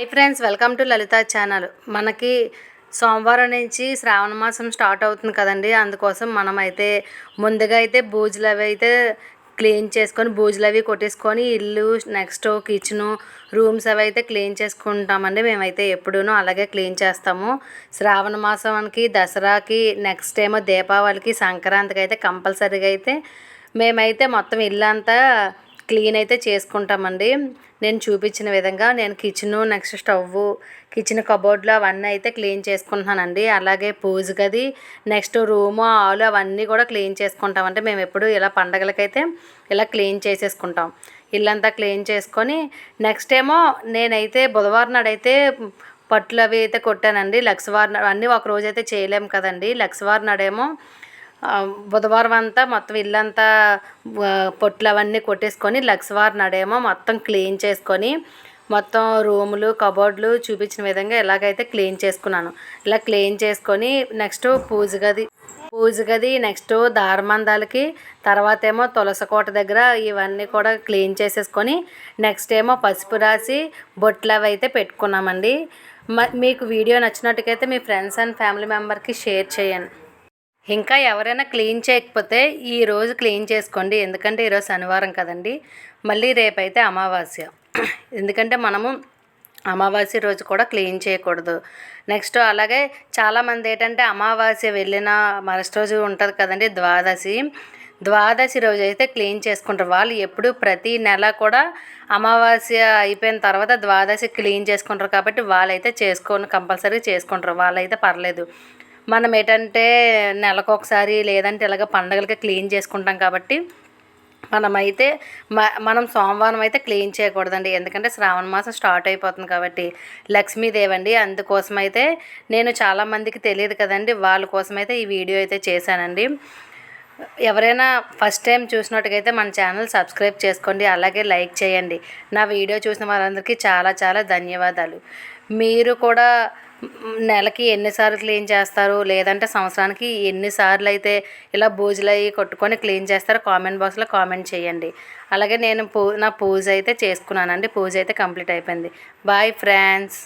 Hi friends welcome to Lalitha channel మనకి సోమవారం నుంచి శ్రావణ మాసం స్టార్ట్ అవుతుంది కదండి. అందుకోసం మనం అయితే ముందుగా అయితే బూజులు అవి అయితే క్లీన్ చేసుకొని బూజులు అవి కొట్టేసుకొని ఇల్లు నెక్స్ట్ కిచెను రూమ్స్ అవి అయితే క్లీన్ చేసుకుంటామండి. మేమైతే ఎప్పుడూనూ అలాగే క్లీన్ చేస్తాము. శ్రావణ మాసానికి దసరాకి నెక్స్ట్ ఏమో దీపావళికి సంక్రాంతికి అయితే కంపల్సరీగా అయితే మేమైతే మొత్తం ఇల్లు అంతా క్లీన్ అయితే చేసుకుంటామండి. నేను చూపించిన విధంగా నేను కిచెను నెక్స్ట్ స్టవ్ కిచెన్ కబోర్డ్లో అవన్నీ అయితే క్లీన్ చేసుకుంటున్నానండి. అలాగే పూజ గది నెక్స్ట్ రూము ఆలు అవన్నీ కూడా క్లీన్ చేసుకుంటాం అంటే మేము ఎప్పుడు ఇలా పండగలకైతే ఇలా క్లీన్ చేసేసుకుంటాం. ఇల్లంతా క్లీన్ చేసుకొని నెక్స్ట్ ఏమో నేనైతే బుధవారం నాడైతే పట్లు అవి అయితే కొట్టానండి. లక్షవారం అన్నీ ఒక రోజు అయితే చేయలేము కదండి. లక్షవారం నాడేమో బుధవారం అంతా మొత్తం ఇల్లంతా పొట్లు అవన్నీ కొట్టేసుకొని లక్స్వార్ నడేమో మొత్తం క్లీన్ చేసుకొని మొత్తం రూములు కబోర్డ్లు చూపించిన విధంగా ఎలాగైతే క్లీన్ చేసుకున్నాను. ఇలా క్లీన్ చేసుకొని నెక్స్ట్ పూజ గది పూజ గది నెక్స్ట్ దారమందాలకి తర్వాత ఏమో తులసి కోట దగ్గర ఇవన్నీ కూడా క్లీన్ చేసేసుకొని నెక్స్ట్ ఏమో పసుపు రాసి బొట్లు అవి అయితే పెట్టుకున్నామండి. మ- మీకు వీడియో నచ్చినట్టుకైతే మీ ఫ్రెండ్స్ అండ్ ఫ్యామిలీ మెంబర్కి షేర్ చేయండి. ఇంకా ఎవరైనా క్లీన్ చేయకపోతే ఈరోజు క్లీన్ చేసుకోండి. ఎందుకంటే ఈరోజు శనివారం కదండి. మళ్ళీ రేపైతే అమావాస్య. ఎందుకంటే మనము అమావాస్య రోజు కూడా క్లీన్ చేయకూడదు. నెక్స్ట్ అలాగే చాలామంది ఏంటంటే అమావాస్య వెళ్ళిన మరుసటి రోజు ఉంటుంది కదండి ద్వాదశి. ద్వాదశి రోజు అయితే క్లీన్ చేసుకుంటారు. వాళ్ళు ఎప్పుడు ప్రతి నెల కూడా అమావాస్య అయిపోయిన తర్వాత ద్వాదశి క్లీన్ చేసుకుంటారు కాబట్టి వాళ్ళైతే చేసుకొని కంపల్సరీ చేసుకుంటారు. వాళ్ళైతే పర్లేదు. మనం ఏంటంటే నెలకు ఒకసారి లేదంటే ఇలాగ పండగలకి క్లీన్ చేసుకుంటాం కాబట్టి మనమైతే మ మనం సోమవారం అయితే క్లీన్ చేయకూడదండి. ఎందుకంటే శ్రావణ మాసం స్టార్ట్ అయిపోతుంది కాబట్టి లక్ష్మీదేవి అండి అందుకోసం అయితే నేను చాలామందికి తెలియదు కదండి. వాళ్ళ కోసం అయితే ఈ వీడియో అయితే చేశానండి. ఎవరైనా ఫస్ట్ టైం చూసినట్టుగైతే మన ఛానల్ సబ్స్క్రైబ్ చేసుకోండి. అలాగే లైక్ చేయండి. నా వీడియో చూసిన వారందరికీ చాలా చాలా ధన్యవాదాలు. మీరు కూడా నెలకి ఎన్నిసార్లు క్లీన్ చేస్తారు? లేదంటే సంవత్సరానికి ఎన్నిసార్లు అయితే ఇలా బూజులు అవి కొట్టుకొని క్లీన్ చేస్తారో కామెంట్ బాక్స్లో కామెంట్ చేయండి. అలాగే నేను పూ నా పూజ అయితే చేసుకున్నానండి. పూజ అయితే కంప్లీట్ అయిపోయింది. Bye friends.